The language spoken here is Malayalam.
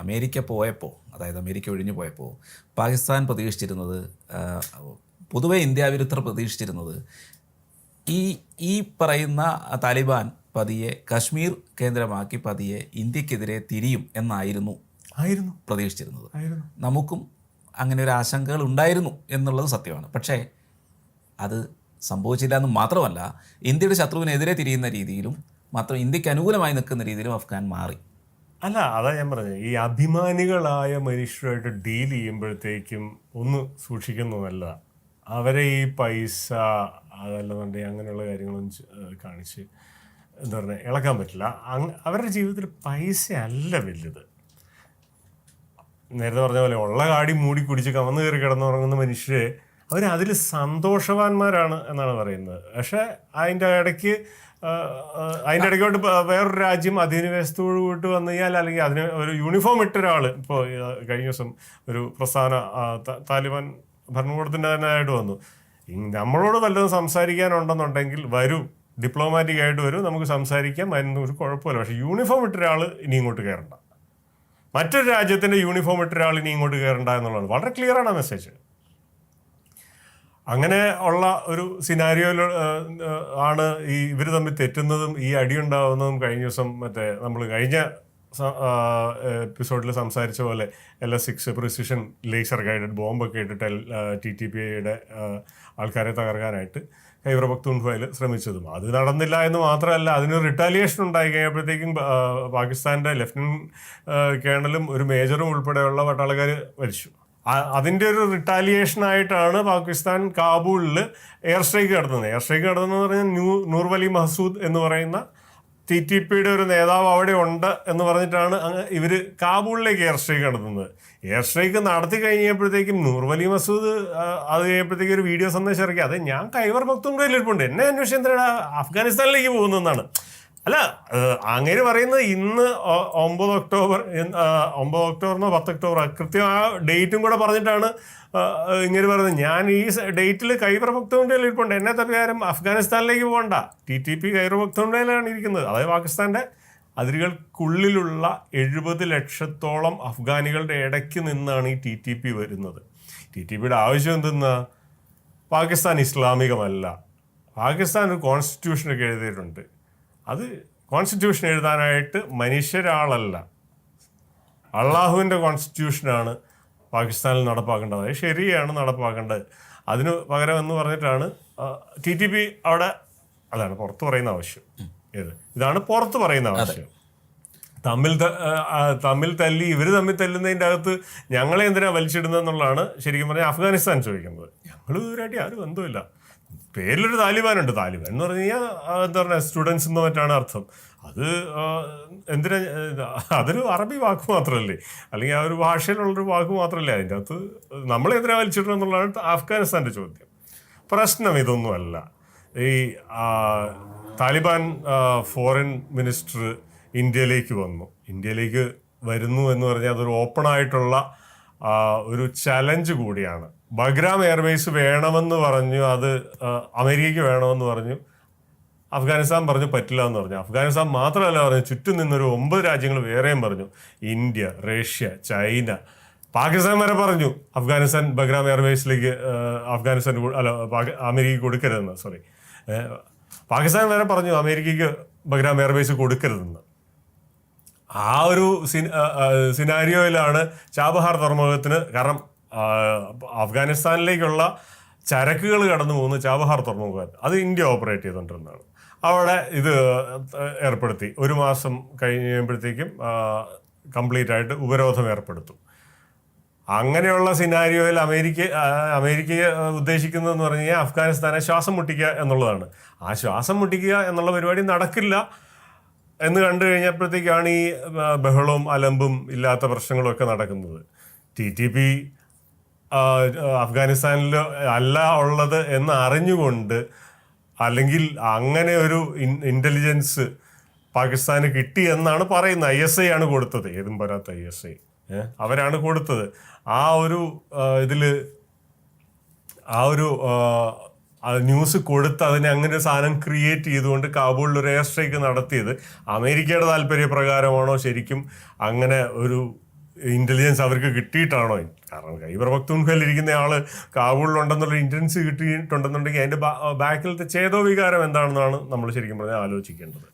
അമേരിക്ക പോയപ്പോൾ അതായത് അമേരിക്ക ഒഴിഞ്ഞു പോയപ്പോൾ പാകിസ്ഥാൻ പ്രതീക്ഷിച്ചിരുന്നത് പൊതുവെ ഇന്ത്യ വിരുദ്ധർ പ്രതീക്ഷിച്ചിരുന്നത് ഈ ഈ പറയുന്ന താലിബാൻ പതിയെ കശ്മീർ കേന്ദ്രമാക്കി പതിയെ ഇന്ത്യക്കെതിരെ തിരിയും എന്നായിരുന്നു ആയിരുന്നു. പ്രതീക്ഷിച്ചിരുന്നത്. നമുക്കും അങ്ങനെ ഒരു ആശങ്കകൾ ഉണ്ടായിരുന്നു എന്നുള്ളത് സത്യമാണ്. പക്ഷേ അത് സംഭവിച്ചില്ല എന്ന് മാത്രമല്ല ഇന്ത്യയുടെ ശത്രുവിനെതിരെ തിരിയുന്ന രീതിയിലും മാത്രം ഇന്ത്യയ്ക്ക് അനുകൂലമായി നിൽക്കുന്ന രീതിയിലും അഫ്ഗാൻ മാറി. അല്ല അതാ ഞാൻ പറഞ്ഞത് ഈ അഭിമാനികളായ മനുഷ്യരുമായിട്ട് ഡീൽ ചെയ്യുമ്പോഴത്തേക്കും ഒന്ന് സൂക്ഷിക്കുന്നത് നല്ലതാണ് അവരെ ഈ പൈസ അതല്ലെന്നുണ്ടെങ്കിൽ അങ്ങനെയുള്ള കാര്യങ്ങളൊന്നും കാണിച്ച് എന്താ പറയുക ഇളക്കാൻ പറ്റില്ല. അവരുടെ ജീവിതത്തിൽ പൈസ അല്ല വലുത്. നേരത്തെ പറഞ്ഞ പോലെ ഉള്ള കാടി മൂടി കുടിച്ച് കമന്ന് കയറി കിടന്നുറങ്ങുന്ന മനുഷ്യരെ അവർ അതിൽ സന്തോഷവാന്മാരാണ് എന്നാണ് പറയുന്നത്. പക്ഷേ അതിന്റെ ഇടയ്ക്ക് അതിന്റെ ഇടയ്ക്കോട്ട് വേറൊരു രാജ്യം അധിനിവേശത്തോട് കൂട്ട് വന്നു കഴിഞ്ഞാൽ അല്ലെങ്കിൽ അതിന് ഒരു യൂണിഫോം ഇട്ട ഒരാൾ ഇപ്പോൾ കഴിഞ്ഞ ദിവസം ഒരു പ്രസ്ഥാന താലിബാൻ ഭരണകൂടത്തിന്റെ തന്നെ ആയിട്ട് വന്നു. നമ്മളോട് വല്ലതും സംസാരിക്കാനുണ്ടെന്നുണ്ടെങ്കിൽ വരൂ. ഡിപ്ലോമാറ്റിക് ആയിട്ട് വരും. നമുക്ക് സംസാരിക്കാം. അതിനൊന്നും ഒരു കുഴപ്പമില്ല. പക്ഷേ യൂണിഫോം ഇട്ട ഒരാൾ ഇനി ഇങ്ങോട്ട് കയറണ്ട. മറ്റൊരു രാജ്യത്തിന്റെ യൂണിഫോം ഇട്ട ഒരാൾ ഇനി ഇങ്ങോട്ട് കയറണ്ട എന്നുള്ളതാണ്. വളരെ ക്ലിയറാണ് ആ മെസ്സേജ് അങ്ങനെ ഉള്ള ഒരു സിനാരിയോയിൽ ആണ് ഈ ഇവർ തമ്മിൽ തെറ്റുന്നതും ഈ അടി അടിയുണ്ടാവുന്നതും കഴിഞ്ഞ ദിവസം മറ്റേ നമ്മൾ കഴിഞ്ഞ എപ്പിസോഡിൽ സംസാരിച്ച പോലെ L six precision laser guided ബോംബൊക്കെ ഇട്ടിട്ട് ടി ടി പി ഐയുടെ ആൾക്കാരെ തകർക്കാനായിട്ട് ഹൈബർ ഭക്തൂൺ ഫയൽ ശ്രമിച്ചതും. അത് നടന്നില്ല എന്ന് മാത്രമല്ല അതിന് റിട്ടാലിയേഷൻ ഉണ്ടായി കഴിഞ്ഞപ്പോഴത്തേക്കും പാകിസ്ഥാന്റെ ലെഫ്റ്റനന്റ് കേണലും ഒരു മേജറും ഉൾപ്പെടെയുള്ള പട്ടാളക്കാർ മരിച്ചു. അതിന്റെ ഒരു റിട്ടാലിയേഷൻ ആയിട്ടാണ് പാകിസ്ഥാൻ കാബൂളിൽ എയർ സ്ട്രൈക്ക് നടത്തുന്നത്. എയർ സ്ട്രൈക്ക് നടത്തുന്നത് പറഞ്ഞാൽ ന്യൂ നൂർവലി മഹസൂദ് എന്ന് പറയുന്ന ടി ടി പിയുടെ ഒരു നേതാവ് അവിടെ ഉണ്ട് എന്ന് പറഞ്ഞിട്ടാണ് ഇവർ കാബൂളിലേക്ക് എയർ സ്ട്രൈക്ക് നടത്തുന്നത്. എയർ സ്ട്രൈക്ക് നടത്തി കഴിഞ്ഞപ്പോഴത്തേക്കും നൂർവലി മസൂദ് അത് കഴിഞ്ഞപ്പോഴത്തേക്കും ഒരു വീഡിയോ സന്ദേശം ഇറക്കി. അത് ഞാൻ കൈവർ ഭക്തും കയ്യിലിരിപ്പുണ്ട് എന്നെ അന്വേഷിച്ചാൽ അഫ്ഗാനിസ്ഥാനിലേക്ക് പോകുന്നതെന്നാണ്. അല്ല അങ്ങനെ പറയുന്നത് ഇന്ന് ഒമ്പത് ഒക്ടോബർ ഒമ്പത് ഒക്ടോബറിനോ പത്ത് ഒക്ടോബർ കൃത്യം ആ ഡേറ്റും കൂടെ പറഞ്ഞിട്ടാണ് ഇങ്ങനെ പറയുന്നത്. ഞാൻ ഈ ഡേറ്റിൽ കൈബർ ഭക്തമുണ്ടയിൽ ഇരിപ്പുണ്ട്. എന്നെ തപ്പിയാരും അഫ്ഗാനിസ്ഥാനിലേക്ക് പോകണ്ട. ടി ടി പി കൈബർ ഭക്തമുണ്ടയിലാണ് ഇരിക്കുന്നത്. അതായത് പാകിസ്ഥാന്റെ അതിരുകൾക്കുള്ളിലുള്ള എഴുപത് ലക്ഷത്തോളം അഫ്ഗാനികളുടെ ഇടയ്ക്ക് നിന്നാണ് ഈ ടി ടി പി വരുന്നത്. ടി ടി പിയുടെ ആവശ്യം എന്തെന്നാ? പാകിസ്ഥാൻ ഇസ്ലാമികമല്ല. പാകിസ്ഥാൻ ഒരു കോൺസ്റ്റിറ്റ്യൂഷനൊക്കെ എഴുതിയിട്ടുണ്ട്. അത് കോൺസ്റ്റിറ്റ്യൂഷൻ എഴുതാനായിട്ട് മനുഷ്യരാളല്ല. അള്ളാഹുവിന്റെ കോൺസ്റ്റിറ്റ്യൂഷനാണ് പാകിസ്ഥാനിൽ നടപ്പാക്കേണ്ടത്. അത് ശരിയാണ് നടപ്പാക്കേണ്ടത്. അതിന് പകരം എന്ന് പറഞ്ഞിട്ടാണ് ടി ടി പി അവിടെ അതാണ് പുറത്ത് പറയുന്ന ആവശ്യം. ഏത്? ഇതാണ് പുറത്ത് പറയുന്ന ആവശ്യം. തമ്മിൽ തമ്മിൽ തല്ലി ഇവർ തമ്മിൽ തല്ലുന്നതിന്റെ അകത്ത് ഞങ്ങളെ എന്തിനാ വലിച്ചിടുന്നതെന്നുള്ളതാണ് ശരിക്കും പറഞ്ഞാൽ അഫ്ഗാനിസ്ഥാൻ ചോദിക്കുന്നത്. ഞങ്ങൾ ഇതുവരായിട്ട് ആരും ബന്ധമില്ല പേരിലൊരു താലിബാനുണ്ട്. താലിബാൻ എന്ന് പറഞ്ഞു കഴിഞ്ഞാൽ എന്താ പറയുക സ്റ്റുഡൻസ് എന്ന് മറ്റാണ് അർത്ഥം. അത് എന്തിനാ അതൊരു അറബി വാക്ക് മാത്രമല്ലേ? അല്ലെങ്കിൽ ആ ഒരു ഭാഷയിലുള്ളൊരു വാക്ക് മാത്രമല്ലേ? അതിന്റെ അകത്ത് നമ്മളെ എന്തിനാ വലിച്ചിടണം എന്നുള്ളതാണ് അഫ്ഗാനിസ്ഥാന്റെ ചോദ്യം. പ്രശ്നം ഇതൊന്നുമല്ല. ഈ താലിബാൻ ഫോറിൻ മിനിസ്റ്റർ ഇന്ത്യയിലേക്ക് വന്നു. ഇന്ത്യയിലേക്ക് വരുന്നു എന്ന് പറഞ്ഞാൽ അതൊരു ഓപ്പണായിട്ടുള്ള ഒരു ചലഞ്ച് കൂടിയാണ്. ബഗ്രാം എയർവേസ് വേണമെന്ന് പറഞ്ഞു അത് അമേരിക്കയ്ക്ക് വേണമെന്ന് പറഞ്ഞു. അഫ്ഗാനിസ്ഥാൻ പറഞ്ഞു പറ്റില്ല എന്ന് പറഞ്ഞു. അഫ്ഗാനിസ്ഥാൻ മാത്രമല്ല പറഞ്ഞു ചുറ്റും നിന്നൊരു ഒമ്പത് രാജ്യങ്ങൾ വേറെയും പറഞ്ഞു. India Russia China. പാകിസ്ഥാൻ വരെ പറഞ്ഞു അഫ്ഗാനിസ്ഥാൻ ബഗ്രാം എയർവേസിലേക്ക് അഫ്ഗാനിസ്ഥാൻ അല്ല അമേരിക്കയ്ക്ക് കൊടുക്കരുതെന്ന് സോറി പാകിസ്ഥാൻ വരെ പറഞ്ഞു അമേരിക്കയ്ക്ക് ബഗ്രാം എയർവേസ് കൊടുക്കരുതെന്ന്. ആ ഒരു സിനാരിയോയിലാണ് ചാബഹാർ തുറമുഖത്തിന് കാരണം അഫ്ഗാനിസ്ഥാനിലേക്കുള്ള ചരക്കുകൾ കടന്നു പോകുന്ന ചാബഹാർ തുറമുഖം. അത് ഇന്ത്യ ഓപ്പറേറ്റ് ചെയ്തുകൊണ്ടിരുന്നതാണ് അവിടെ ഇത് ഏർപ്പെടുത്തി. ഒരു മാസം കഴിയുമ്പോഴത്തേക്കും കംപ്ലീറ്റ് ആയിട്ട് ഉപരോധം ഏർപ്പെടുത്തും. അങ്ങനെയുള്ള സിനാരിയോയിൽ അമേരിക്ക അമേരിക്ക ഉദ്ദേശിക്കുന്നതെന്ന് പറഞ്ഞു കഴിഞ്ഞാൽ അഫ്ഗാനിസ്ഥാനെ ശ്വാസം മുട്ടിക്കുക എന്നുള്ളതാണ്. ആ ശ്വാസം മുട്ടിക്കുക എന്നുള്ള പരിപാടി നടക്കില്ല എന്ന് കണ്ടു കഴിഞ്ഞപ്പോഴത്തേക്കാണ് ഈ ബഹളവും അലമ്പും ഇല്ലാത്ത പ്രശ്നങ്ങളും ഒക്കെ നടക്കുന്നത്. ടി ടി പി അഫ്ഗാനിസ്ഥാനിൽ അല്ല ഉള്ളത് എന്ന് അറിഞ്ഞുകൊണ്ട് അല്ലെങ്കിൽ അങ്ങനെ ഒരു ഇന്റലിജൻസ് പാകിസ്ഥാന് കിട്ടി എന്നാണ് പറയുന്നത്. ഐ എസ് ഐ ആണ് കൊടുത്തത്. ഏതും വരാത്ത ഐ എസ് ഐ അവരാണ് കൊടുത്തത്. ആ ഒരു ഇതിൽ ആ ഒരു ന്യൂസ് കൊടുത്ത് അതിനെ അങ്ങനെ ഒരു സാധനം ക്രിയേറ്റ് ചെയ്തുകൊണ്ട് കാബൂളിൽ ഒരു എയർ സ്ട്രൈക്ക് നടത്തിയത് അമേരിക്കയുടെ താല്പര്യപ്രകാരമാണോ ശരിക്കും അങ്ങനെ ഒരു ഇന്റലിജൻസ് അവർക്ക് കിട്ടിയിട്ടാണോ? കാരണം ഖൈബർ പക്തൂൺഖയിൽ ഇരിക്കുന്ന ആൾ കാബൂളിലുണ്ടെന്നുള്ള ഇന്റലിജൻസ് കിട്ടിയിട്ടുണ്ടെന്നുണ്ടെങ്കിൽ അതിന്റെ ബാക്കിലത്തെ ചേതോ വികാരം എന്താണെന്നാണ് നമ്മൾ ശരിക്കും പറഞ്ഞാൽ ആലോചിക്കേണ്ടത്.